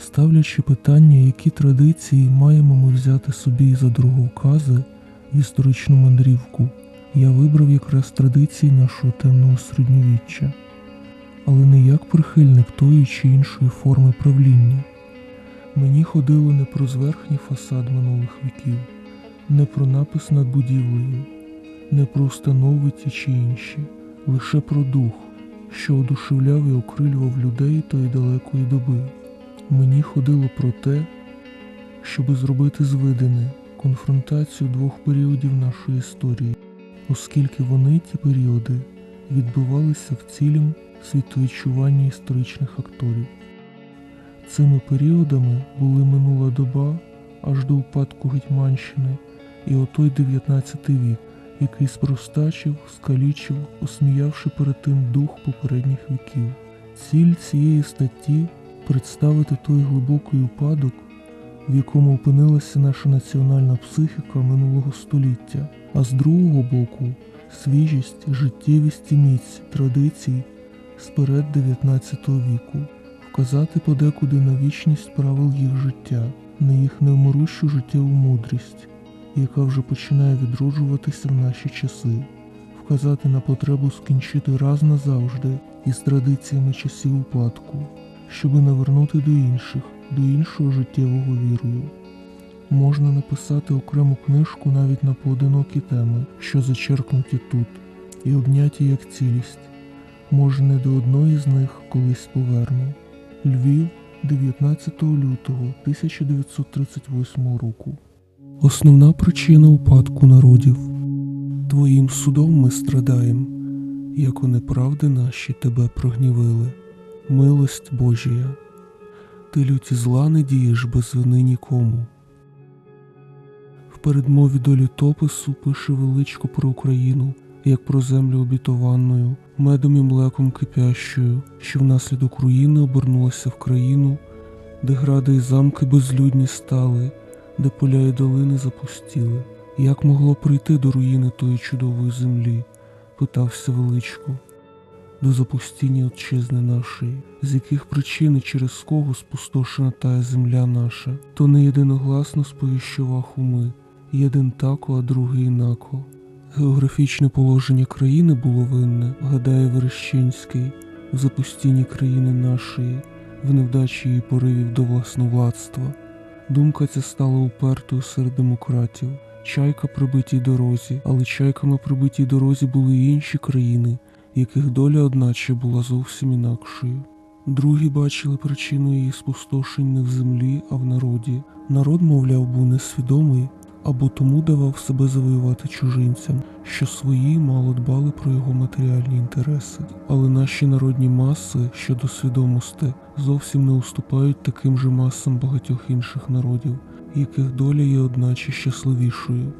ставлячи питання, які традиції маємо ми взяти собі за дороговкази в історичну мандрівку, я вибрав якраз традиції нашого темного середньовіччя, але не як прихильник тої чи іншої форми правління. Мені ходило не про зверхній фасад минулих віків, не про напис над будівлею, не про установи ті чи інші, лише про дух, що одушевляв і окрилював людей тої далекої доби. Мені ходило про те, щоби зробити звидене конфронтацію двох періодів нашої історії, оскільки вони, ті періоди, відбивалися в цілім світовідчуванні історичних акторів. Цими періодами були минула доба аж до упадку Гетьманщини і отой 19 вік, який спростачив, скалічив, осміявши перед тим дух попередніх віків. Ціль цієї статті представити той глибокий упадок, в якому опинилася наша національна психіка минулого століття, а з другого боку свіжість, життєвість і міць традицій сперед 19 віку, вказати подекуди на вічність правил їх життя, на їх невмирущу життєву мудрість, яка вже починає відроджуватися в наші часи, вказати на потребу скінчити раз назавжди із традиціями часів упадку, щоби навернути до інших, до іншого життєвого вірою. Можна написати окрему книжку навіть на поодинокі теми, що зачеркнуті тут, і обняті як цілість. Може, не до одної з них колись поверну. Львів, 19 лютого 1938 року. Основна причина упадку народів. Твоїм судом ми страдаєм, яко неправди наші тебе прогнівили. Милость Божія, ти люті зла не дієш без вини нікому. В передмові до літопису пише величко про Україну, як про землю обітованою, медом і млеком кипящою, що внаслідок руїни обернулася в країну, де гради і замки безлюдні стали, де поля і долини запустіли. Як могло прийти до руїни тої чудової землі? питався величко. До запустіння отчизни нашої, з яких причин і через кого спустошена тая земля наша, то не єдиногласно сповіщував уми, єдин тако, а другий інако. Географічне положення країни було винне, гадає Верещинський, в запустінні країни нашої, в невдачі її поривів до власновладства. Думка ця стала упертою серед демократів. Чайка прибитій дорозі, але чайками прибитій дорозі були й інші країни, яких доля одначе була зовсім інакшою. Другі бачили причину її спустошень не в землі, а в народі. Народ, мовляв, був несвідомий або тому давав себе завоювати чужинцям, що свої мало дбали про його матеріальні інтереси. Але наші народні маси щодо свідомості зовсім не уступають таким же масам багатьох інших народів, яких доля є одначе щасливішою.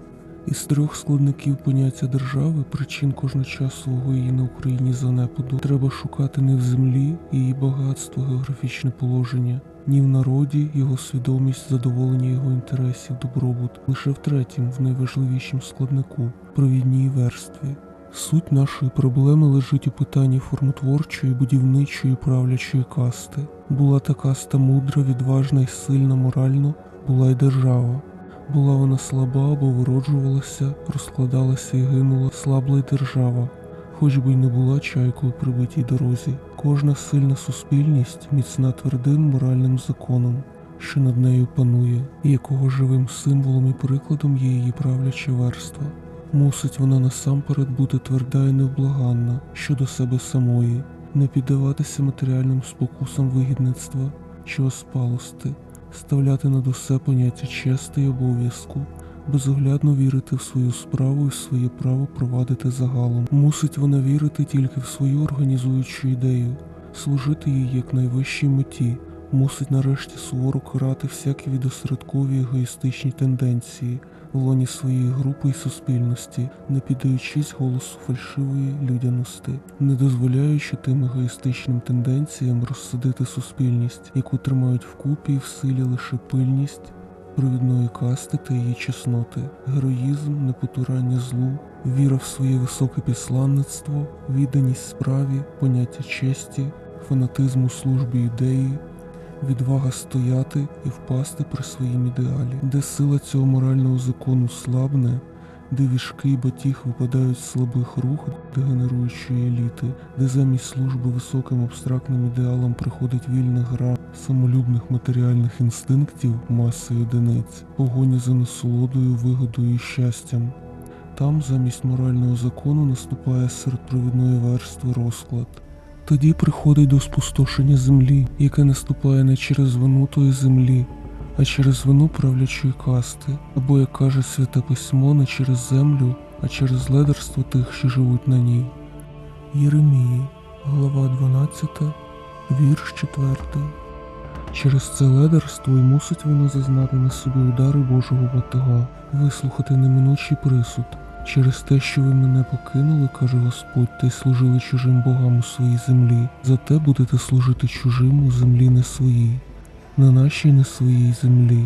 Із трьох складників поняття держави, причин кожночасового її на Україні занепаду, треба шукати не в землі, її багатство, географічне положення, ні в народі, його свідомість, задоволення його інтересів, добробут, лише в третім, в найважливішім складнику провідній верстві. Суть нашої проблеми лежить у питанні формотворчої, будівничої, правлячої касти. Була та каста мудра, відважна і сильна морально, була й держава. Була вона слаба або вироджувалася, розкладалася і гинула, слабла й держава, хоч би й не була чайкою при битій дорозі. Кожна сильна суспільність міцна твердим моральним законом, що над нею панує, і якого живим символом і прикладом є її правляча верства. Мусить вона насамперед бути тверда і невблаганна щодо себе самої, не піддаватися матеріальним спокусам вигідництва чи оспалости, ставляти над усе поняття чести й обов'язку, безоглядно вірити в свою справу і своє право провадити загалом. Мусить вона вірити тільки в свою організуючу ідею, служити їй як найвищій меті, мусить нарешті суворо карати всякі відосередкові егоїстичні тенденції в лоні своєї групи і суспільності, не піддаючись голосу фальшивої людяності, не дозволяючи тим егоїстичним тенденціям розсадити суспільність, яку тримають вкупі і в силі лише пильність. Провідної касти та її чесноти, героїзм, непотурання злу, віра в своє високе післанництво, відданість справі, поняття честі, фанатизм у службі ідеї, відвага стояти і впасти при своїм ідеалі, де сила цього морального закону слабне, де віжки й батіг випадають з слабих рук дегенеруючої еліти, де замість служби високим абстрактним ідеалам приходить вільна гра самолюбних матеріальних інстинктів маси одиниць, погоні за насолодою, вигодою і щастям. Там замість морального закону наступає серед провідної верстви розклад. Тоді приходить до спустошення землі, яке наступає не через вину тої землі, а через вину правлячої касти, або, як каже святе письмо, не через землю, а через ледерство тих, що живуть на ній. Єремії, глава 12, вірш 4. Через це ледерство і мусить воно зазнати на собі удари Божого батога, вислухати неминучий присуд. Через те, що ви мене покинули, каже Господь, та й служили чужим богам у своїй землі, зате будете служити чужим у землі не своїй, на нашій не своїй землі.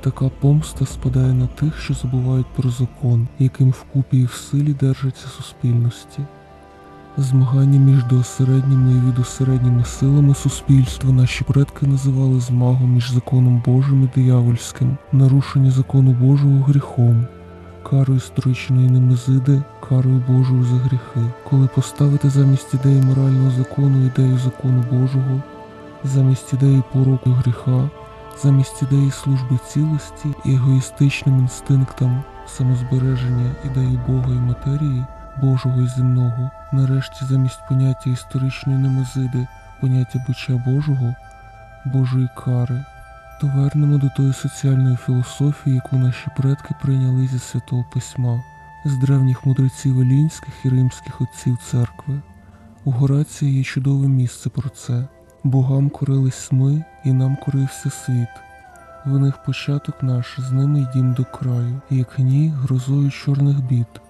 Така помста спадає на тих, що забувають про закон, яким вкупі і в силі держаться суспільності. Змагання між доосередніми і відосередніми силами суспільства наші предки називали змагом між законом Божим і диявольським, нарушення закону Божого гріхом, карою історичної немезиди, карою Божою за гріхи. Коли поставити замість ідеї морального закону ідею закону Божого, замість ідеї пороку гріха, замість ідеї служби цілості і егоїстичним інстинктам самозбереження ідеї Бога і матерії, Божого і земного, нарешті замість поняття історичної немезиди, поняття бича Божого, Божої кари, то вернемо до тої соціальної філософії, яку наші предки прийняли зі святого письма, з древніх мудреців елінських і римських отців церкви. У Горації є чудове місце про це. Богам корились ми, і нам корився світ. В них початок наш, з ними йдім до краю, як ні, грозою чорних бід.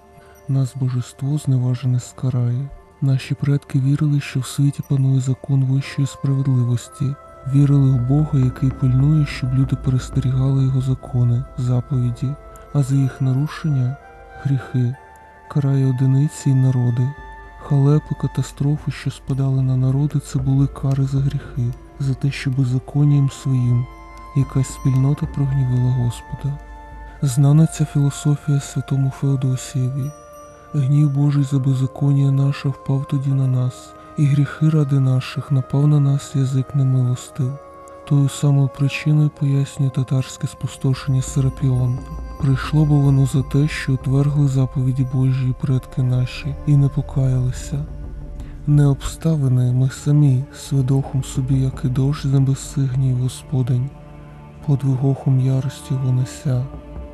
Нас божество зневажене скарає. Наші предки вірили, що в світі панує закон вищої справедливості, вірили в Бога, який пильнує, щоб люди перестерігали його закони, заповіді, а за їх нарушення гріхи, карає одиниці й народи. Халепи, катастрофи, що спадали на народи, це були кари за гріхи, за те, що беззаконням своїм якась спільнота прогнівила Господа. Знана ця філософія святому Феодосієві. Гнів Божий за беззаконня наше впав тоді на нас, і гріхи ради наших напав на нас язик немилостив. Тою самою причиною пояснює татарське спустошення Серапіон. Прийшло бо воно за те, що отвергли заповіді Божі предки наші і не покаялися. Не обставини ми самі, свидохом собі, як і дощ з небеси гнів Господень, подвигохом ярость його неся,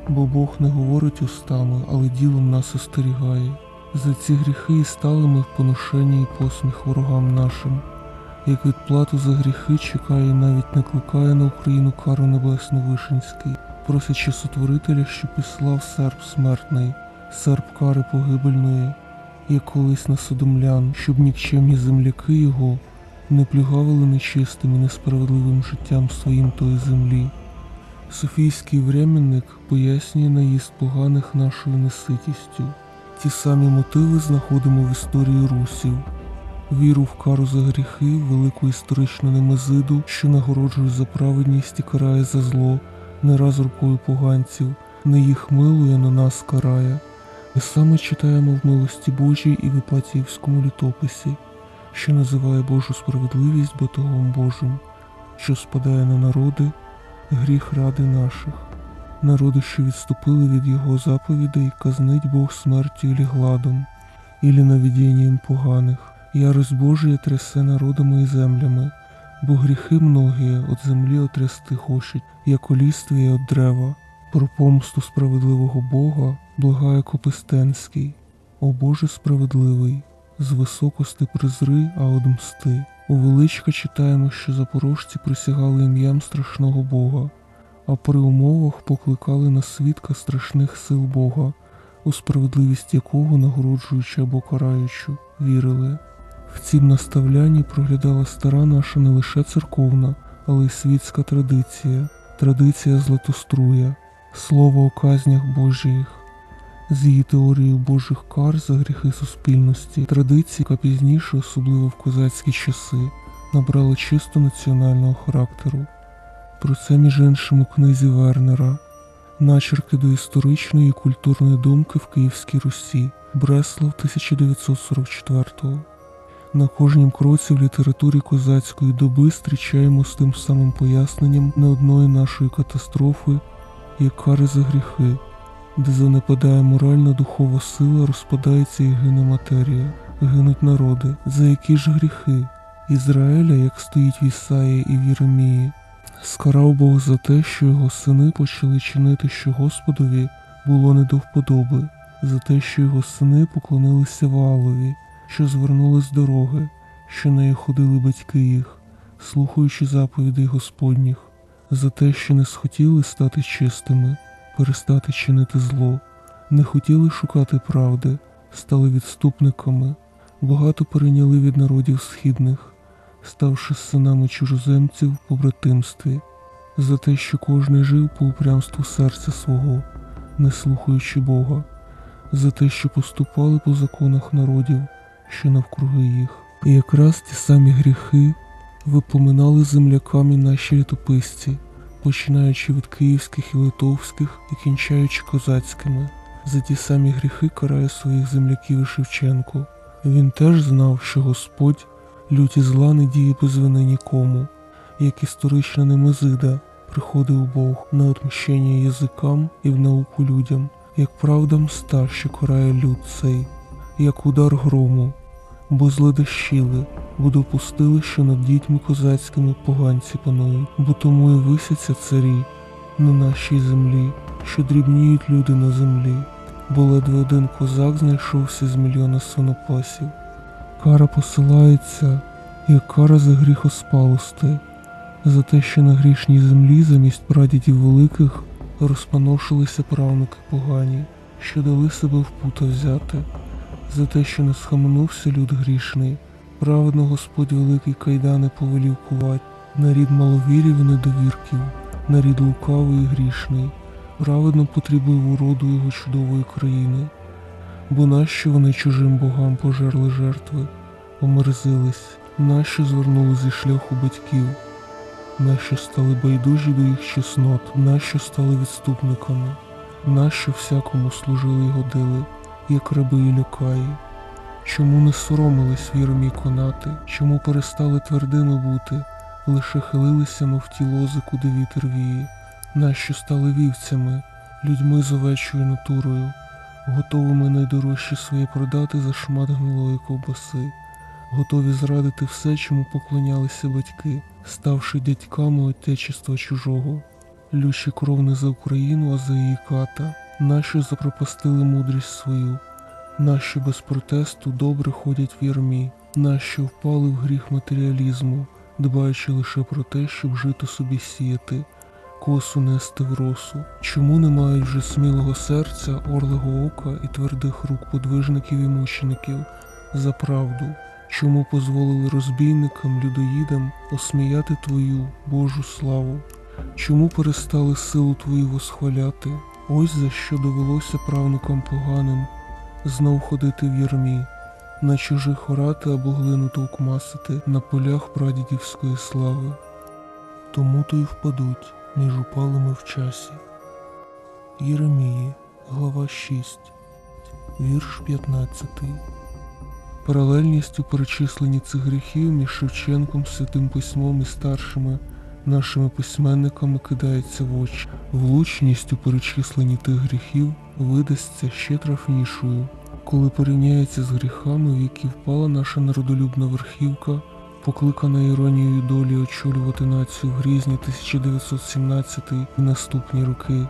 бо Бог не говорить устами, але ділом нас остерігає. За ці гріхи і стали ми в поношенні і посміх ворогам нашим, як відплату за гріхи чекає і навіть не кликає на Україну кару небесну Вишинський, просячи сотворителя, що післав серп смертний, серп кари погибельної, як колись на содомлян, щоб нікчемні земляки його не плюгавили нечистим і несправедливим життям своїм тої землі. Софійський временник пояснює наїзд поганих нашою неситістю. Ті самі мотиви знаходимо в історії русів. Віру в кару за гріхи, велику історичну немезиду, що нагороджує за праведність і карає за зло, не раз рукою поганців, не їх милує, на нас карає. Ми саме читаємо в милості Божій і в Іпатіївському літописі, що називає Божу справедливість батогом Божим, що спадає на народи, гріх ради наших. Народи, що відступили від його заповідей, казнить Бог смертю і гладом, ілі навідінням поганих. Ярость Божия трясе народами і землями, бо гріхи многі от землі отрясти хочуть, як оліствіє от дерева. Про помсту справедливого Бога благає Копистенський. О Боже справедливий, з високости призри, а од мсти. У величка читаємо, що запорожці присягали ім'ям страшного Бога, а при умовах покликали на свідка страшних сил Бога, у справедливість якого, нагороджуючи або караючи, вірили. В цім наставлянні проглядала стара наша не лише церковна, але й світська традиція, традиція Златоструя, слово о казнях Божих, з її теорією Божих кар за гріхи суспільності, традиції, яка пізніше, особливо в козацькі часи, набрала чисто національного характеру. Про це, між іншим, у книзі Вернера. Начерки до історичної і культурної думки в Київській Русі, Бреслав 1944-го. На кожнім кроці в літературі козацької доби зустрічаємо з тим самим поясненням не одної нашої катастрофи, як кари за гріхи, де занепадає моральна духова сила, розпадається і гине матерія, гинуть народи, за які ж гріхи? Ізраїля, як стоїть в Ісаї і в Єремії, скарав Бог за те, що його сини почали чинити, що Господові було не до вподоби, за те, що його сини поклонилися Ваалові, що звернули з дороги, що нею ходили батьки їх, слухаючи заповідей Господніх, за те, що не схотіли стати чистими, перестати чинити зло, не хотіли шукати правди, стали відступниками, багато перейняли від народів східних ставши синами чужоземців в побратимстві, за те, що кожний жив по упрямству серця свого, не слухаючи Бога, за те, що поступали по законах народів, що навкруги їх. І якраз ті самі гріхи випоминали земляками наші літописці, починаючи від київських і литовських і кінчаючи козацькими. За ті самі гріхи карає своїх земляків і Шевченко. Він теж знав, що Господь люті зла не діє без вини нікому, як історична немезида приходив Бог на отмщення язикам і в науку людям, як правда мста, що карає люд цей, як удар грому, бо зледащили, бо допустили, що над дітьми козацькими поганці панують, бо тому і висяться царі на нашій землі, що дрібніють люди на землі, бо ледве один козак знайшовся з мільйона свинопасів. Кара посилається, як кара за гріхоспалости, за те, що на грішній землі замість прадідів великих розпаношилися правнуки погані, що дали себе в пута взяти, за те, що не схаменувся люд грішний, праведно Господь великий кайдани повелів кувать, на рід маловірів і недовірків, на рід лукавий і грішний, праведно потребив уроду його чудової країни бо нащо вони чужим богам пожерли жертви, омерзились, нащо звернули зі шляху батьків, нащо стали байдужі до їх чеснот, нащо стали відступниками, нащо всякому служили й годили, як раби і люкаї. Чому не соромились віром конати, чому перестали твердими бути, лише хилилися, мов ті лози, куди вітер віє, нащо стали вівцями, людьми з овечою натурою, готовими найдорожче своє продати за шмат гнилої ковбаси, готові зрадити все, чому поклонялися батьки, ставши дядьками отечества чужого, лючі кров не за Україну, а за її ката, нащо запропастили мудрість свою, нащо без протесту добре ходять в ярмі, нащо впали в гріх матеріалізму, дбаючи лише про те, щоб жити собі сіяти косу нести в росу, чому не мають вже смілого серця, орлого ока і твердих рук подвижників і мучеників за правду, чому дозволили розбійникам, людоїдам осміяти Твою Божу славу, чому перестали силу Твою восхваляти? Ось за що довелося правнукам поганим знов ходити в ярмі, на чужих орати або глину товкмасити на полях прадідівської слави. Тому то й впадуть між упалими в часі. Єремії, глава 6, вірш 15. Паралельність у перечисленні цих гріхів між Шевченком, Святим Письмом і старшими нашими письменниками кидається в очі. Влучність у перечисленні тих гріхів видасться ще трафнішою, коли порівняється з гріхами, в які впала наша народолюбна верхівка покликана іронією долі очолювати націю в грізні 1917 і наступні роки.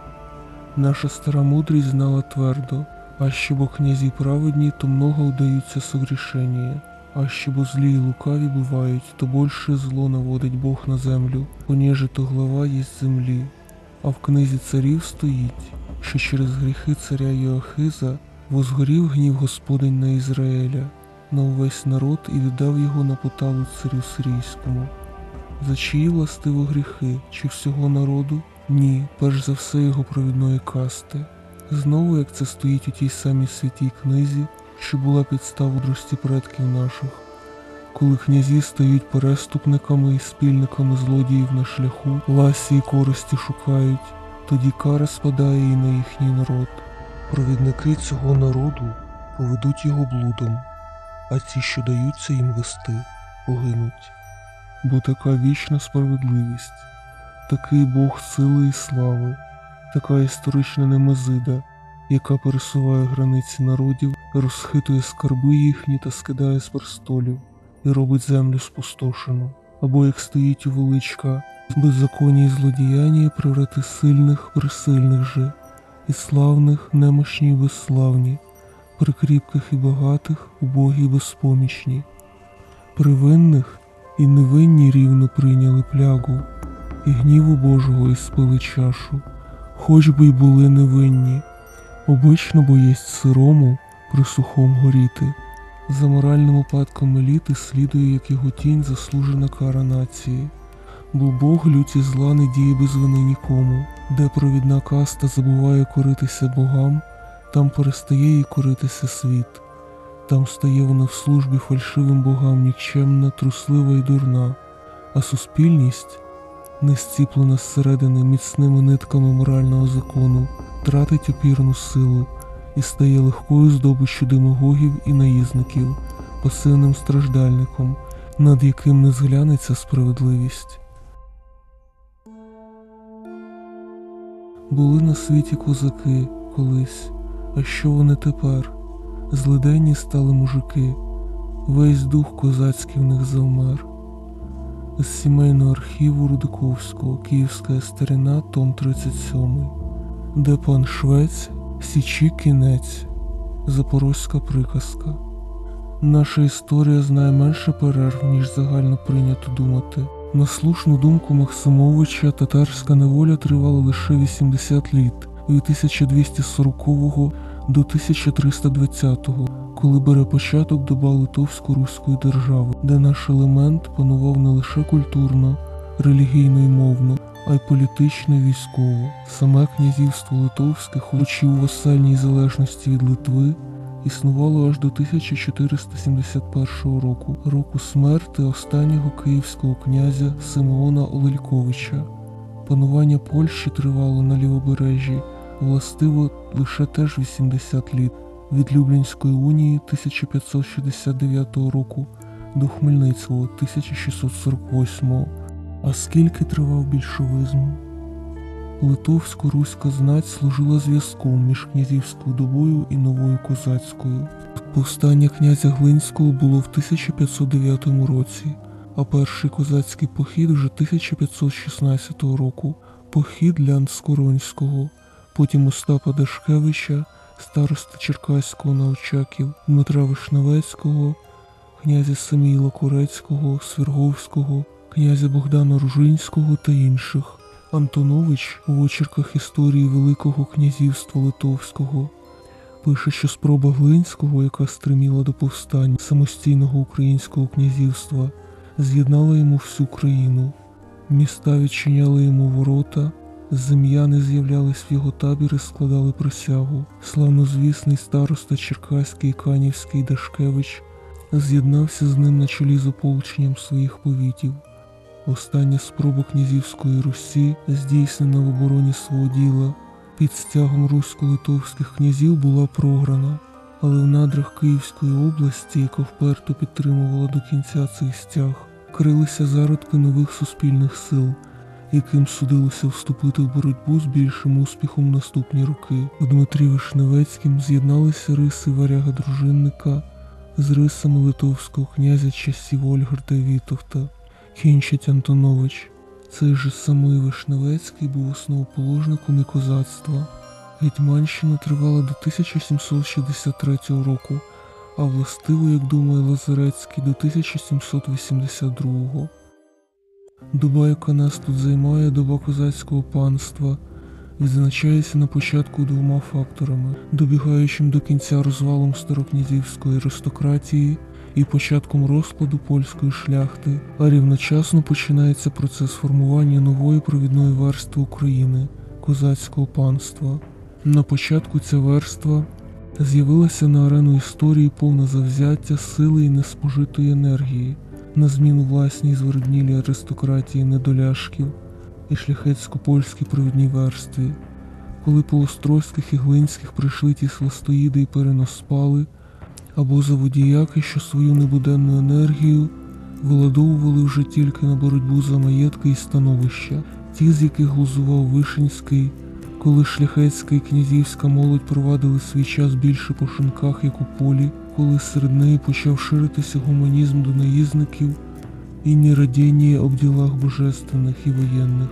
Наша стара мудрість знала твердо, а що бо князі праведні, то много удаються согрішення, а що бо злі й лукаві бувають, то більше зло наводить Бог на землю, поніже то глава єсть землі. А в книзі царів стоїть, що через гріхи царя Йоахиза возгорів гнів Господень на Ізраїля на увесь народ і віддав його на поталу царю сирійському. За чиї властиво гріхи, чи всього народу? Ні, перш за все його провідної касти. Знову, як це стоїть у тій самій святій книзі, що була підстав мудрості предків наших, коли князі стають переступниками і спільниками злодіїв на шляху, ласі і користі шукають, тоді кара спадає і на їхній народ. Провідники цього народу поведуть його блудом, а ті, що даються їм вести, погинуть. Бо така вічна справедливість, такий Бог сили і слави, така історична немезида, яка пересуває границі народів, розхитує скарби їхні та скидає з престолів і робить землю спустошену, або як стоїть у величка, беззаконні і злодіяння преврати сильних при сильних же, і славних немощні й безславні, при кріпких і багатих, убогі й безпомічні, при винних і невинні рівно прийняли плягу, і гніву Божого і спили чашу, хоч би й були невинні, обично бо сирому при сухом горіти. За моральним упадком еліти слідує, як його тінь, заслужена кара нації. Бо Бог люті зла не діє без вини нікому, де провідна каста забуває коритися богам, там перестає їй коритися світ, там стає вона в службі фальшивим богам нікчемна, труслива і дурна, а суспільність, не зціплена зсередини міцними нитками морального закону, тратить опірну силу і стає легкою здобиччю демагогів і наїзників, пасивним страждальником, над яким не зглянеться справедливість. Були на світі козаки колись, а що вони тепер? Злиденні стали мужики, весь дух козацький в них завмер. З сімейного архіву Рудиковського, Київська старина, том 37, де пан Швець, Січі кінець, Запорозька приказка. Наша історія знає менше перерв, ніж загально прийнято думати. На слушну думку Максимовича, татарська неволя тривала лише 80 літ від 1240 до 1320, коли бере початок доба Литовсько-Руської держави, де наш елемент панував не лише культурно, релігійно і мовно, а й політично і військово. Саме князівство Литовське, хоч і у васальній залежності від Литви, існувало аж до 1471 року, року смерти останнього київського князя Симеона Олельковича. Панування Польщі тривало на лівобережжі, властиво лише теж 80 літ від Люблінської унії 1569 року до Хмельницького 1648. А скільки тривав більшовизм? Литовсько-руська знать служила зв'язком між князівською добою і новою козацькою. Повстання князя Глинського було в 1509 році, а перший козацький похід вже 1516 року, похід Лян-Скоронського, потім Остапа Дашкевича, староста Черкаського на Очаків, Дмитра Вишневецького, князя Саміла Корецького, Свірговського, князя Богдана Ружинського та інших. Антонович у очерках історії Великого князівства Литовського пише, що спроба Глинського, яка стриміла до повстання самостійного українського князівства, з'єднала йому всю країну. Міста відчиняли йому ворота, зем'яни з'являлись в його табір і складали присягу. Славнозвісний староста Черкаський Канівський Дашкевич з'єднався з ним на чолі з ополченням своїх повітів. Остання спроба князівської Русі, здійснена в обороні свого діла, під стягом русько-литовських князів була програна, але в надрах Київської області, яка вперто підтримувала до кінця цей стяг, крилися зародки нових суспільних сил, яким судилося вступити в боротьбу з більшим успіхом наступні роки. В Дмитрі Вишневецьким з'єдналися риси варяга дружинника з рисами литовського князя часів Ольгарда Вітовта. Кінчить Антонович. Цей же самий Вишневецький був основоположником і козацтва. Гетьманщина тривала до 1763 року, а властиво, як думає Лазарецький, до 1782. Доба, яка нас тут займає, доба козацького панства, відзначається на початку двома факторами: добігаючим до кінця розвалом старокнязівської аристократії і початком розкладу польської шляхти, а рівночасно починається процес формування нової провідної верстви України козацького панства. На початку ця верства з'явилася на арену історії повна завзяття, сили і неспожитої енергії. На зміну власній зверднілій аристократії недоляшків і шляхетсько-польській провідній верстві. Коли по і глинських прийшли ті сластоїди і переноспали, або заводіяки, що свою небуденну енергію виладовували вже тільки на боротьбу за маєтки і становища, ті, з яких глузував Вишинський, коли шляхетська і князівська молодь провадили свій час більше по шинках, як у полі, коли серед неї почав ширитися гуманізм до наїзників і нерадіння об ділах божественних і воєнних.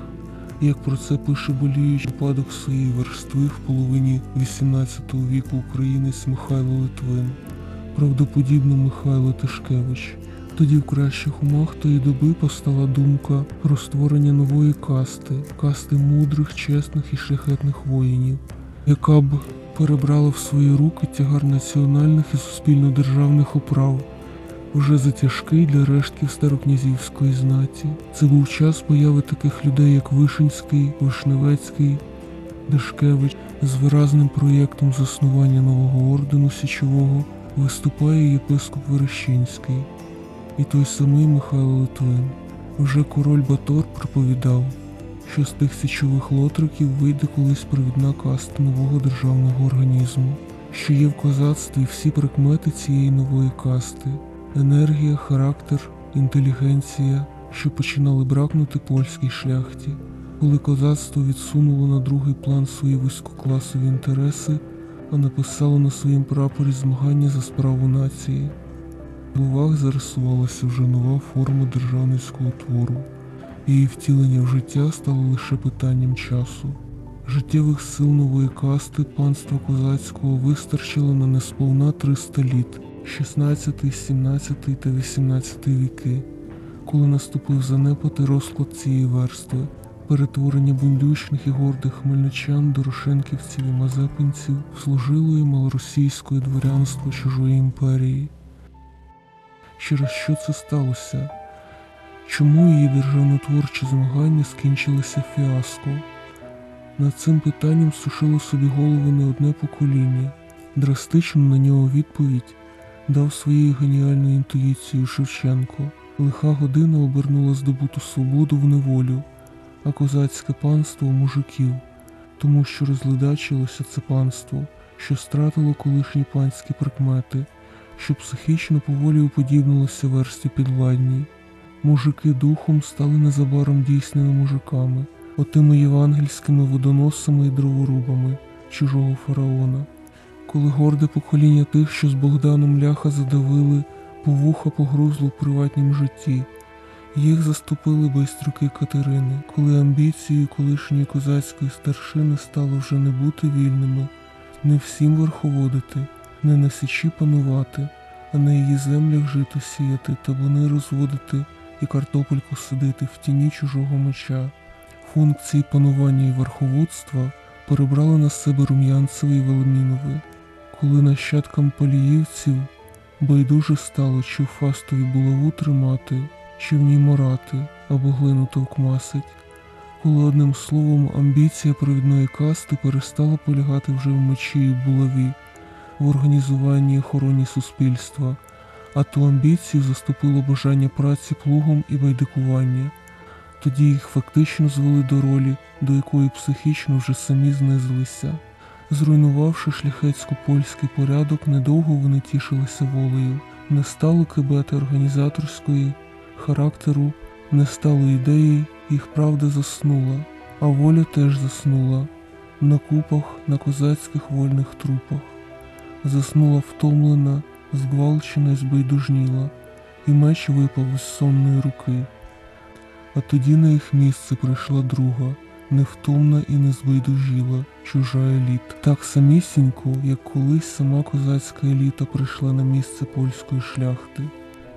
Як про це пише боліючий випадок своєї верстви в половині XVIII віку українець Михайло Литвин, правдоподібно Михайло Тишкевич. Тоді в кращих умах тої доби постала думка про створення нової касти, касти мудрих, чесних і шляхетних воїнів, яка б перебрала в свої руки тягар національних і суспільно-державних оправ, вже затяжкий для рештків старокнязівської знаті. Це був час появи таких людей, як Вишинський, Вишневецький, Дашкевич, з виразним проєктом заснування нового ордену Січового виступає єпископ Верещинський і той самий Михайло Литвин. Вже король Батор проповідав, що з тих січових лотриків вийде колись провідна каста нового державного організму, що є в козацтві всі прикмети цієї нової касти, енергія, характер, інтелігенція, що починали бракнути польській шляхті, коли козацтво відсунуло на другий план свої вузькокласові інтереси, а написало на своїм прапорі змагання за справу нації. В Лувах зарисувалася вже нова форма державницького твору. Її втілення в життя стало лише питанням часу. Життєвих сил нової касти панства козацького вистачило на несповна 300 літ 16, 17 та 18 віки, коли наступив занепад і розклад цієї верстви, перетворення бундючних і гордих хмельничан, дорошенківців і мазепинців в служилої малоросійської дворянства чужої імперії. Через що це сталося? Чому її державнотворчі змагання скінчилися фіаско? Над цим питанням сушило собі голову не одне покоління. Драстичну на нього відповідь дав своєю геніальною інтуїцією Шевченко. Лиха година обернула здобуту свободу в неволю, а козацьке панство мужиків, тому що розледачилося це панство, що стратило колишні панські прикмети що психічно поволі уподібнилося версті підвладній. Мужики духом стали незабаром дійсними мужиками, отими євангельськими водоносами і дроворубами чужого фараона. Коли горде покоління тих, що з Богданом ляха задавили, повуха погрузло в приватнім житті, їх заступили байструки Катерини, коли амбіцією колишньої козацької старшини стало вже не бути вільними, не всім верховодити не на січі панувати, а на її землях жито сіяти та вони розводити і картопельку сидити в тіні чужого меча. Функції панування і верховодства перебрали на себе Рум'янцеви і Велимінови, коли нащадкам паліївців байдуже стало, чи в фастові булаву тримати, чи в ній морати або глину товкмасить, коли одним словом амбіція провідної касти перестала полягати вже в мечі і булаві в організуванні і охороні суспільства, а ту амбіцію заступило бажання праці плугом і байдикування. Тоді їх фактично звели до ролі, до якої психічно вже самі знизилися. Зруйнувавши шляхетсько-польський порядок, недовго вони тішилися волею, не стало кибети організаторської характеру, не стало ідеї, їх правда заснула, а воля теж заснула на купах, на козацьких вольних трупах заснула втомлена, згвалчена й збайдужніла, і меч випав із сонної руки. А тоді на їх місце прийшла друга, невтомна і не збайдужіла, чужа еліта. Так самісінько, як колись сама козацька еліта прийшла на місце польської шляхти.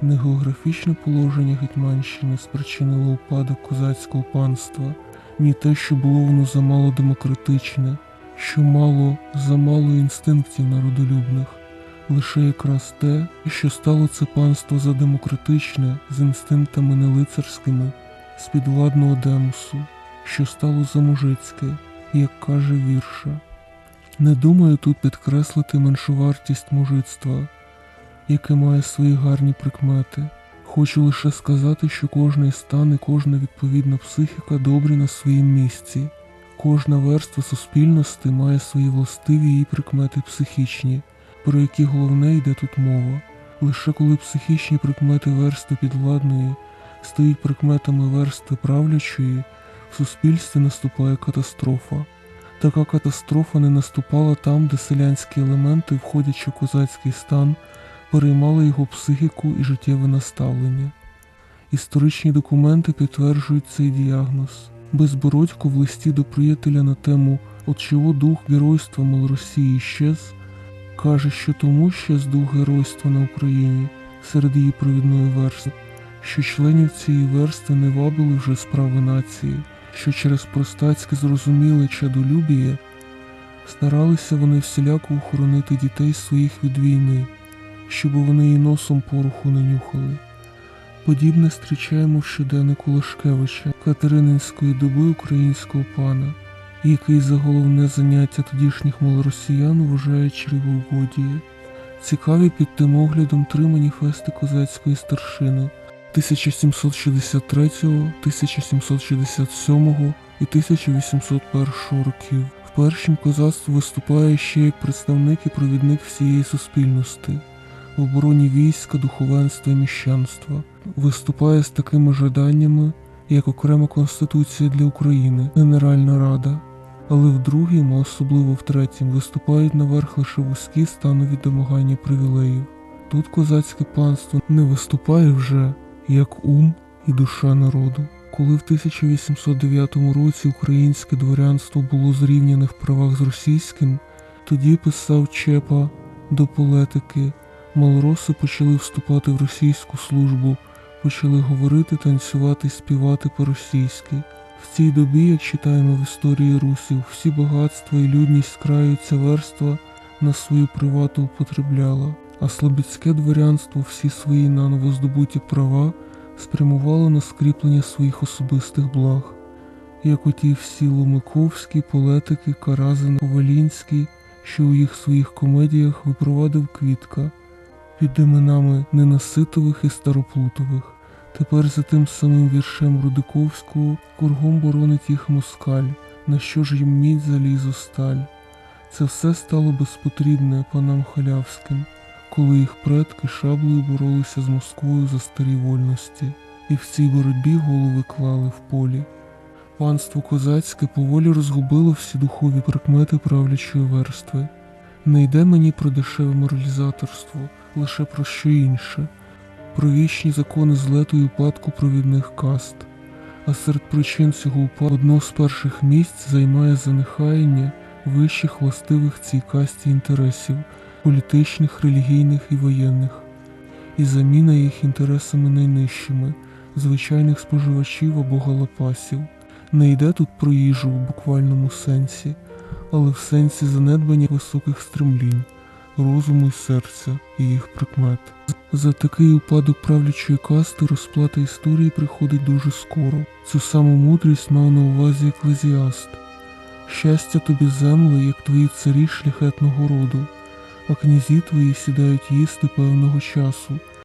Не географічне положення Гетьманщини спричинило упадок козацького панства, ні те, що було воно замало демократичне що мало замало інстинктів народолюбних, лише якраз те, що стало це панство за демократичне з інстинктами нелицарськими, з підвладного демусу, що стало за мужицьке, як каже вірша. Не думаю тут підкреслити меншовартість мужицтва, яке має свої гарні прикмети, Хочу лише сказати, що кожний стан і кожна відповідна психіка добрі на своїм місці. Кожна верства суспільності має свої властиві її прикмети психічні, про які головне йде тут мова. Лише коли психічні прикмети верстви підвладної стають прикметами верстви правлячої, в суспільстві наступає катастрофа. Така катастрофа не наступала там, де селянські елементи, входячи в козацький стан, переймали його психіку і життєве наставлення. Історичні документи підтверджують цей діагноз. Безбородько в листі до приятеля на тему «От чого дух геройства Малоросії щез» каже, що тому щез дух геройства на Україні серед її провідної верстви, що членів цієї верстви не вабили вже справи нації, що через простацьке зрозуміле чадолюбіє старалися вони всіляко охоронити дітей своїх від війни, щоб вони і носом пороху не нюхали. Подібне зустрічаємо в щоденнику Лашкевича Катерининської доби українського пана, який за головне заняття тодішніх малоросіян вважає чревоугодіє. Цікаві під тим оглядом три маніфести козацької старшини 1763, 1767 і 1801 років. В першім козацтво виступає ще як представник і провідник всієї суспільності в обороні війська, духовенства і міщанства, виступає з такими жаданнями, як окрема конституція для України, Генеральна Рада. Але в другім, а особливо в третім, виступають наверх лише вузькі станові домагання привілеїв. Тут козацьке панство не виступає вже як ум і душа народу. Коли в 1809 році українське дворянство було зрівняне в правах з російським, тоді писав Чепа до полетики, малороси почали вступати в російську службу, почали говорити, танцювати, співати по-російськи. В цій добі, як читаємо в історії русів, всі багатства і людність краю верства на свою привату употребляла, а слобідське дворянство всі свої наново здобуті права спрямувало на скріплення своїх особистих благ, як оті всі Ломиковські, Полетики, Каразин, Повалінські, що у їх своїх комедіях випровадив Квітка під іменами Ненаситових і Староплутових. Тепер за тим самим віршем Рудиковського кругом боронить їх москаль, на що ж їм мідь залізо сталь. Це все стало безпотрібне панам халявським, коли їх предки шаблею боролися з Москвою за старі вольності, і в цій боротьбі голови клали в полі. Панство козацьке поволі розгубило всі духові прикмети правлячої верстви. Не йде мені про дешеве моралізаторство, лише про що інше про вічні закони злету і упадку провідних каст. А серед причин цього упаду одно з перших місць займає занехаяння вищих властивих цій касті інтересів політичних, релігійних і воєнних, і заміна їх інтересами найнижчими, звичайних споживачів або галапасів. Не йде тут про їжу в буквальному сенсі, але в сенсі занедбання високих стремлінь, розуму й серця і їх прикмет. За такий упадок правлячої касти розплата історії приходить дуже скоро. Цю саму мудрість мав на увазі еклезіаст. Щастя тобі земле, як твої царі шляхетного роду, а князі твої сідають їсти певного часу,